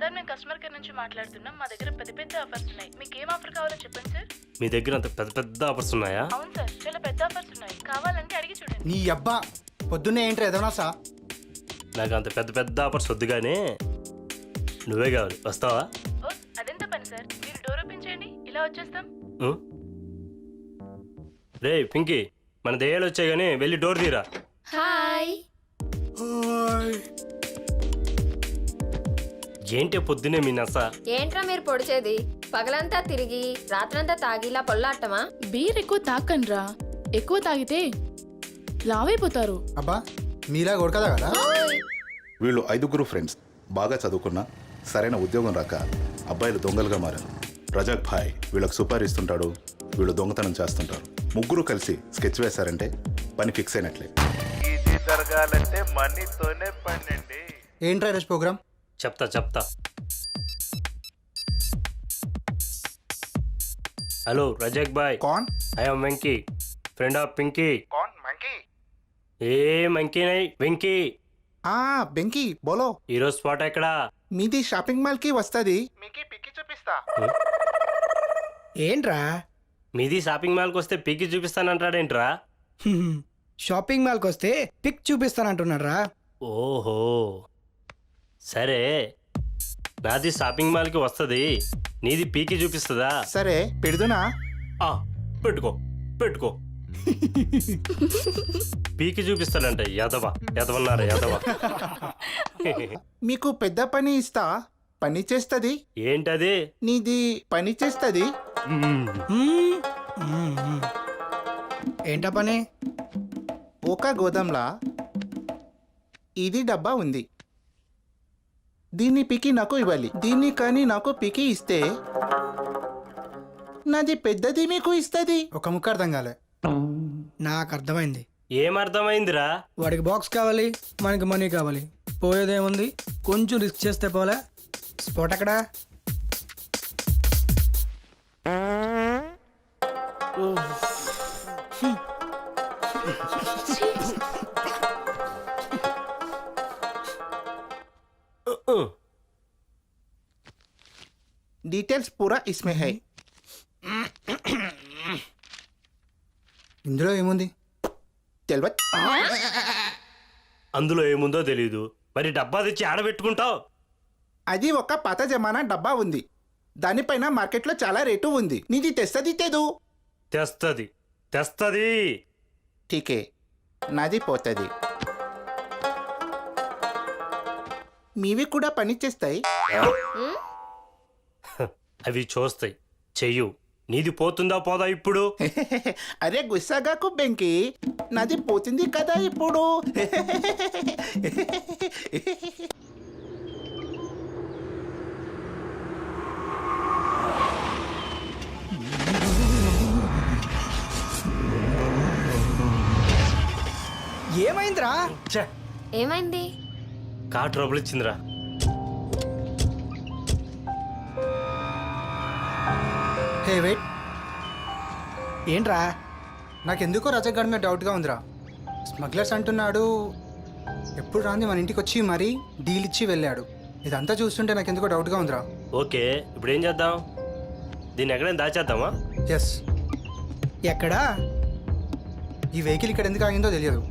Sir మేము customer care నుంచి మాట్లాడుతున్నాం. మా దగ్గర పెద్ద పెద్ద ఆఫర్స్ ఉన్నాయి. మీకు ఏం ఆఫర్ కావాలో చెప్పండి సార్. మీ దగ్గర అంత పెద్ద పెద్ద ఆఫర్స్ ఉన్నాయా? అవును సార్ చాలా పెద్ద ఆఫర్స్ ఉన్నాయి. కావాలంటే అడిగి చూడండి. నీ అబ్బా పొద్దున్నే ఏంట్రా ఎదవనా సా? నాకు అంత పెద్ద పెద్ద ఆఫర్స్ వద్దు కానీ నువ్వే కావాలి. వస్తావా? ఓ అదెంత పని సార్? మీరు డోర్ ఓపెన్ చేయండి ఇలా వచ్చేస్తాం. రే పింకీ మన దయ్యాలు వచ్చాయి కానీ వెళ్ళి డోర్ తీరా. హాయ్. ఏంటి పొద్దునే మీ నస? ఏంట్రా మీరు పొడిచేది? పగలంతా తిరిగి రాత్రంతా తాగి ఇలా పొల్లాటమా బీర్ ఎక్కువ తాకండ్రా ఎక్కువ తాగితే లావైపోతారు. అబ్బా మీలా కొడకదా కదా? వీళ్ళు ఐదుగురు ఫ్రెండ్స్ బాగా చదువుకున్నా సరైన ఉద్యోగం రాక అబ్బాయిలు దొంగలుగా మారారు. రజాక్ భాయ్ వీళ్ళకి సుపారీ ఇస్తుంటాడు. వీళ్ళు దొంగతనం చేస్తుంటారు. ముగ్గురు కలిసి స్కెచ్ వేశారంటే పని ఫిక్స్ అయినట్లే. ఇది జరగాలంటే మనీతోనే పనండి ఏంట్రా ఈరోజు ప్రోగ్రామ్? చెప్తా చెప్తా hello Razak bye can I'm Venky friend of Pinky कौन मंकी ఏ మంకీ నై వెంకీ ఆ బెంకీ బోలో ఈరోజు స్పాట్ ఎక్కడా మీది షాపింగ్ మాల్ కి వస్తుంది मिकी पिकी చూపిస్తా ఏంట్రా మీది షాపింగ్ మాల్కి వస్తే పీకి చూపిస్తానంటాడేంట్రా హ్మ్. షాపింగ్ మాల్కి వస్తే పిక్ చూపిస్తానంటున్నాడు రా ఓహో సరే. నాది షాపింగ్ మాల్కి వస్తుంది. నీది పీకి చూపిస్తుందా? సరే పెడుదునా ఆ, పెట్టుకో పెట్టుకో. పీకి చూపిస్తాడంట యదవ యదవన్నారా యదవ? మీకు పెద్ద పని ఇస్తా పని చేస్తుంది. ఏంటది? నీది పని చేస్తుంది. మ్మ్. హ్మ్. హ్మ్, హ్మ్. ఏంటా పని? ఒక గోదాంలా ఇది డబ్బా ఉంది. దీన్ని పికి నాకు ఇవ్వాలి. దీన్ని కానీ నాకు పికి ఇస్తే నాది పెద్దది మీకు ఇస్తుంది. ఒక ముక్క అర్థం కాలే. నాకు అర్థమైంది. ఏం అర్థమైందిరా? వాడికి బాక్స్ కావాలి మనకి మనీ కావాలి. పోయేదేముంది? కొంచెం రిస్క్ చేస్తే పోలే. స్పాట్ ఎక్కడా? డీటెయిల్స్ పూరా ఇస్మే హై ఇందులో ఏముంది? తెలియదు అందులో ఏముందో తెలీదు. మరి డబ్బా తెచ్చి ఆడబెట్టుకుంటావు అది ఒక పాత జమానా డబ్బా ఉంది. దానిపైన మార్కెట్లో చాలా రేటు ఉంది. నీది తెస్తుంది తెదు. తెస్తది. తెస్తది. ఠీకే. నాది పోతుంది. మీవి కూడా పని చేస్తాయి? అవి చూస్తాయి. చెయ్యు. నీది పోతుందా పోదా ఇప్పుడు? అరే గుస్సాగాకు బెంకి. నాది పోతుంది కదా ఇప్పుడు. ఏమైందిరా? ఛే, ఏమైంది? Car trouble ఇచ్చిందిరా. Hey wait. ఏంట్రా? నాకెందుకో రజక్ గారి మీద డౌట్గా ఉందిరా. స్మగ్లర్స్ అంటున్నాడు ఎప్పుడు రాంది మన ఇంటికి వచ్చి మరీ డీల్ ఇచ్చి వెళ్ళాడు. ఇదంతా చూస్తుంటే నాకెందుకో డౌట్గా ఉందిరా. ఓకే ఇప్పుడు ఏం చేద్దాం? దీన్ని ఎక్కడైనా దాచేద్దామా? ఎస్ ఎక్కడా? ఈ వెహికల్ ఇక్కడ ఎందుకు ఆగిందో తెలియదు.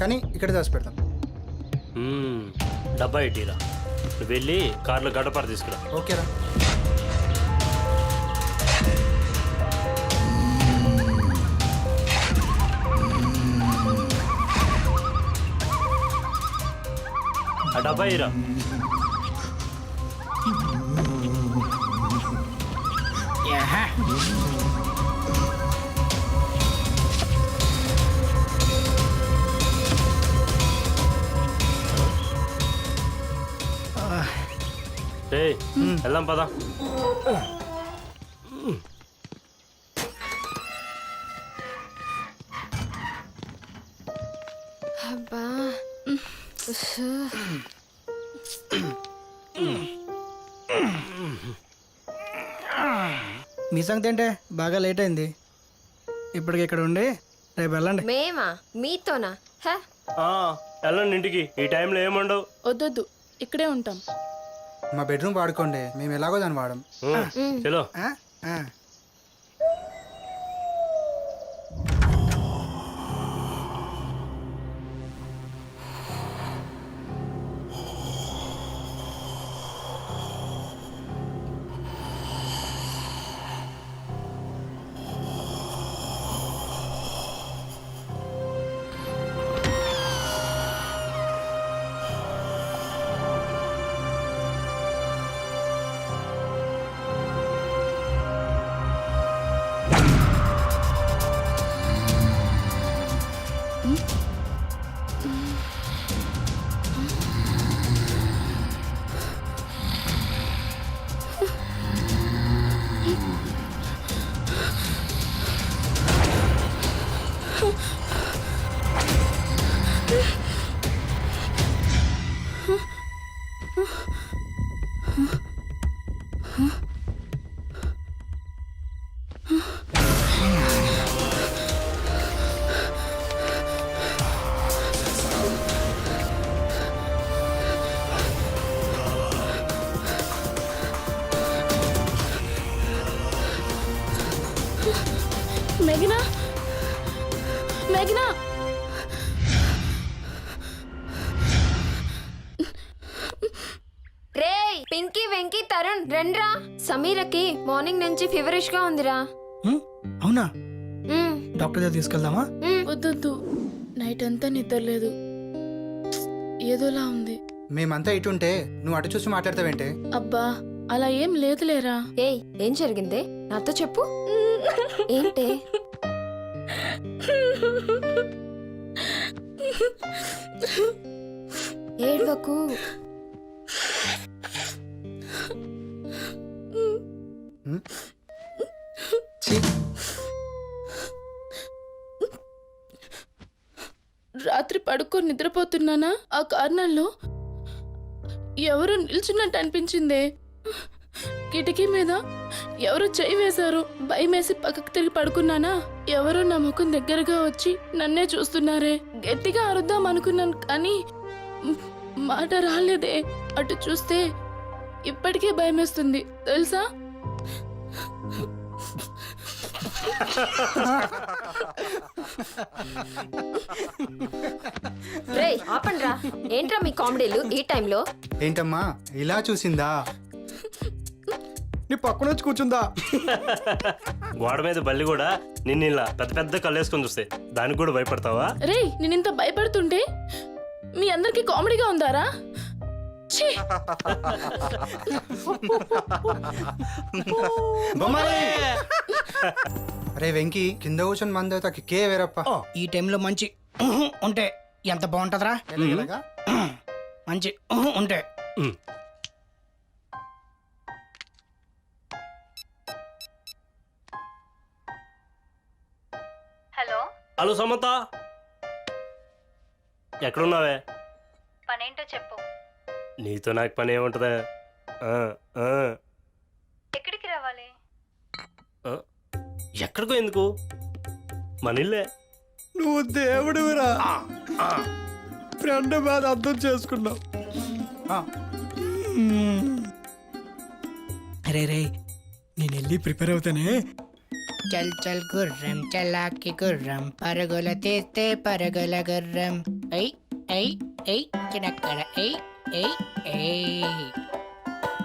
కానీ ఇక్కడ దాచి పెడతాం డబ్బా ఇటీరా. వెళ్ళి కార్లో గడపర తీసుకురా. ఓకేరా. ఆ డబ్బా ఇరా రే వెళ్దాం పదా. మీ సంగతి ఏంటే బాగా లేట్ అయింది. ఇప్పటికి ఇక్కడ ఉండి రేపు వెళ్ళండి. మేమా? మీతోనా? హ? వెళ్ళండి ఇంటికి. ఈ టైంలో ఏముండవు. వద్దొద్దు ఇక్కడే ఉంటాం. మా బెడ్రూమ్ వాడుకోండి. మేము ఎలాగో దాన్ని వాడం. ఉమ్, చలో. ఆ? ఆ. Bye. నుంచి ఫీవరిష్గా ఉందిరా. ఉమ్, అవునా? ఉమ్, డాక్టర్ దగ్గర తీసుకెళ్దామా? ఉమ్. వద్దొద్దు. నైట్ అంతా నిద్రలేదు. ఏదోలా ఉంది. మేమంతా ఇటుంటే నువ్వు అటు చూసి మాట్లాడతావేంటే? అబ్బా అలా ఏం లేదులేరా. ఏయ్ ఏం జరిగింది? నాతో చెప్పు. ఏంటే? ఏడ్వకు. రాత్రి పడుకొని నిద్రపోతున్నానా? ఆ కారణంలో ఎవరు నిల్చున్నట్టు అనిపించిందే. కిటికీ మీద ఎవరు చేయి వేశారు. భయమేసి పక్కకు తిరిగి పడుకున్నానా? ఎవరో నా ముఖం దగ్గరగా వచ్చి నన్నే చూస్తున్నారే. గట్టిగా అరుద్దాం అనుకున్నాను కానీ మాట రాలేదే. అటు చూస్తే ఇప్పటికే భయమేస్తుంది. తెలుసా? రే ఆపండ్రా. ఏంట్రా మీ కామెడీలు ఈ టైంలో? ఏంటమ్మా ఇలా చూసిందా? నీ పక్కన వచ్చి కూర్చుందా? గోడ మీద బల్లి కూడా నిన్ను ఇలా పెద్ద పెద్ద కళ్ళేసుకొని చూస్తే దానికి కూడా భయపడతావా? రే నేను ఇంత భయపడుతుంటే మీ అందరికి కామెడీగా ఉందారా? ఛీ! బొమ్మాలి! అరే వెంకీ కింద కూర్చొని మంద కే వేరప్ప. ఈ టైంలో మంచి ఉంటే ఎంత బాగుంటుందిరా? ఎలాగెలాగా? మంచి ఉంటే. హలో? హలో సమత. ఎక్కడున్నావే? పనేంటో చెప్పు. నీతో నాకు పని ఏముంటుందా? ఆ, ఆ, ఎక్కడికి రావాలి? ఆ. ఎక్కడికో ఎందుకు? మన ఇల్లే. నువ్వు దేవుడివిరా. ఫ్రెండ్ బాధ అర్థం చేసుకున్నావు. అరే రే నేను వెళ్ళి ప్రిపేర్ అవుతానే? చల్ చల్ గుర్రం చలాకి గుర్రం పరుగుల తీస్తే పరుగుల గుర్రం. ఐ ఐ ఐ చినక్కడ ఐ ఐ ఐ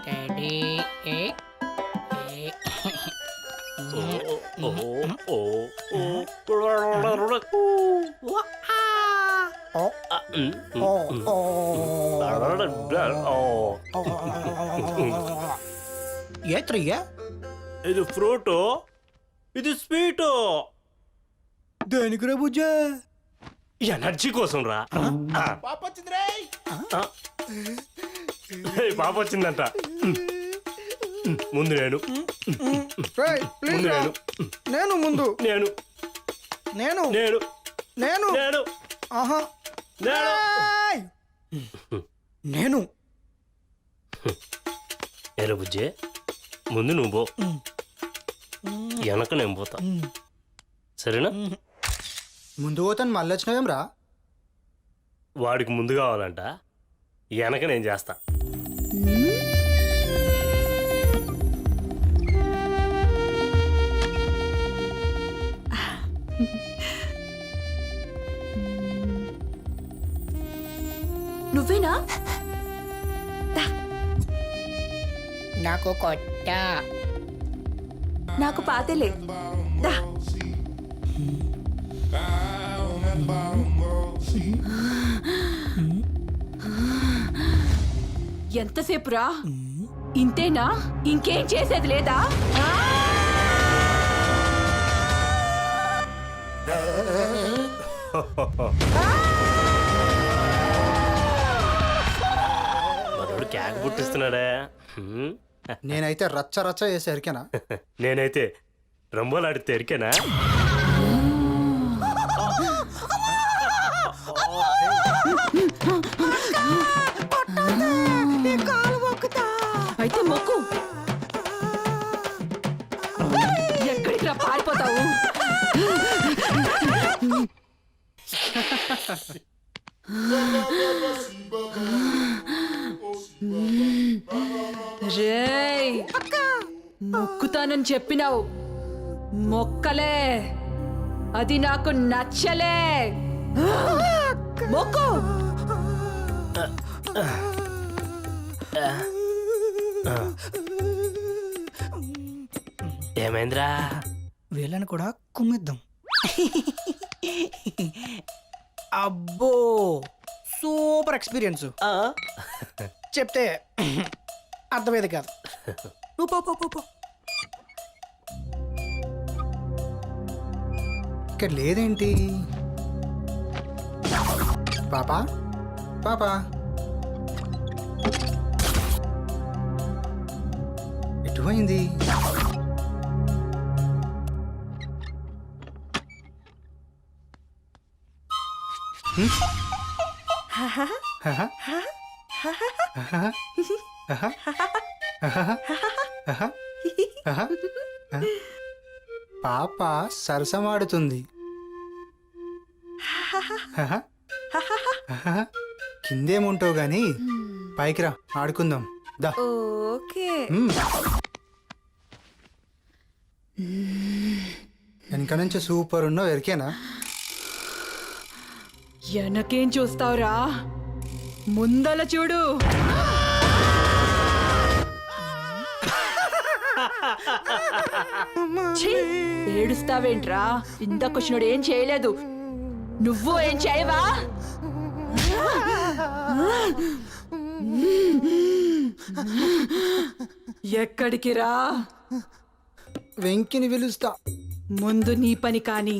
డాడీ. ఓ. ఏ ఇది ఫ్రూటు. ఇది స్వీటు. దేనికి రా బుజ్జా ఎనర్జీ కోసం రా. ఆ. ఆ. ఏయ్, పాప వచ్చిందంట ముందు నేను. ముందు నేను. నేను ముందు. నేను. నేను. నేను. నేను. నేను. ఆహా. నేను. ఏయ్! నేను. ఏరా బుజ్జే? ముందు నువ్వు పో. వెనక నేను పోతా. సరేనా? ముందు పోతాను మళ్ళీ వచ్చినవేం రా? వాడికి ముందు కావాలంట. వెనక నేను చేస్తా. నాకు కొట్ట. నాకు పాతేలే. దా. ఎంతసేపు రా ఇంతేనా? ఇంకేం చేసేది లేదా? మనోడు క్యాక్ పుట్టిస్తున్నాడే. హ్మ్. నేనైతే రచ్చ రచ్చ చేసి ఎరికేనా? నేనైతే రంబోలాడితే ఎరికేనా? చెప్పినావు. మొక్కలే. అది నాకు నచ్చలే. మొక్కు. ఏమైందిరా? వీళ్ళని కూడా కుమ్మిద్దాం. అబ్బో సూపర్ ఎక్స్పీరియన్స్. చెప్తే అర్థమయ్యేది కాదు. నువ్వు పో పో పో. ఇక్కడ లేదేంటి? పాపా? పాపా? ఎటుపోయింది పాప సరసమాడుతుంది. కిందేముంటావు గాని పైకి రా ఆడుకుందాం. దా. ఓకే. వెనక నుంచి సూపర్ ఉన్నావు ఎరికేనా? వెనకేం చూస్తావురా? ముందల చూడు. ఏడుస్తావేంట్రా? ఇందాక వచ్చినోడు ఏం చేయలేదు. నువ్వు ఏం చేయవా ఎక్కడికి రా వెంకిని పిలుస్తా. ముందు నీ పని కాని.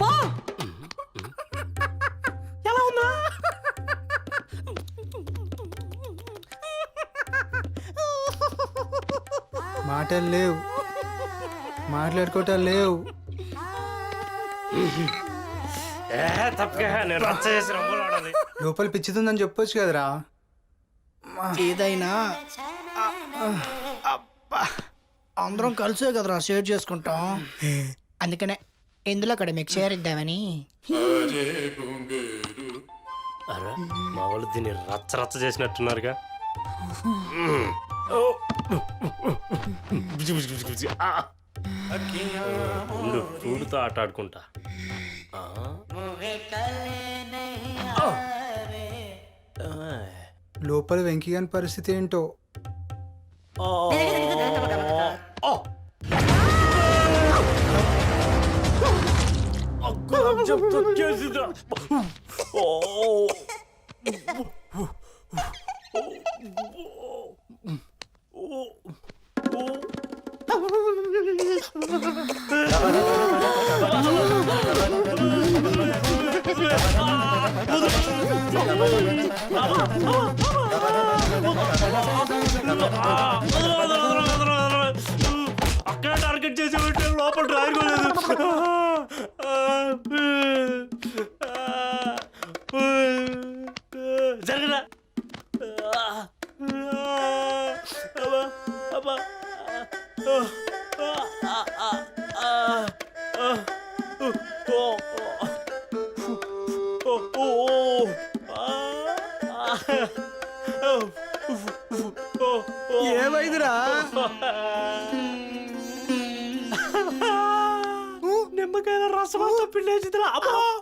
పో! మాటలు లేవు. మాట్లాడుకోవటాలు లేవు లోపల పిచ్చితుందని చెప్పొచ్చు కదరా ఏదైనా. అందరం కలిసే కదరా షేర్ చేసుకుంటాం అందుకనే ఇందులో కూడా మీకు షేర్ ఇద్దామని అరే మా వాళ్ళు దీన్ని రచ్చ రచ్చ చేసినట్టున్నారుగా ఆ. ఉండు చూడుతో ఆట ఆడుకుంటా. లోపల వెంకి గాని పరిస్థితి ఏంటో? చెప్తా ఏమైందిరా? నిమ్మకాయల రసం పిండేసిందిరా. అమ్మా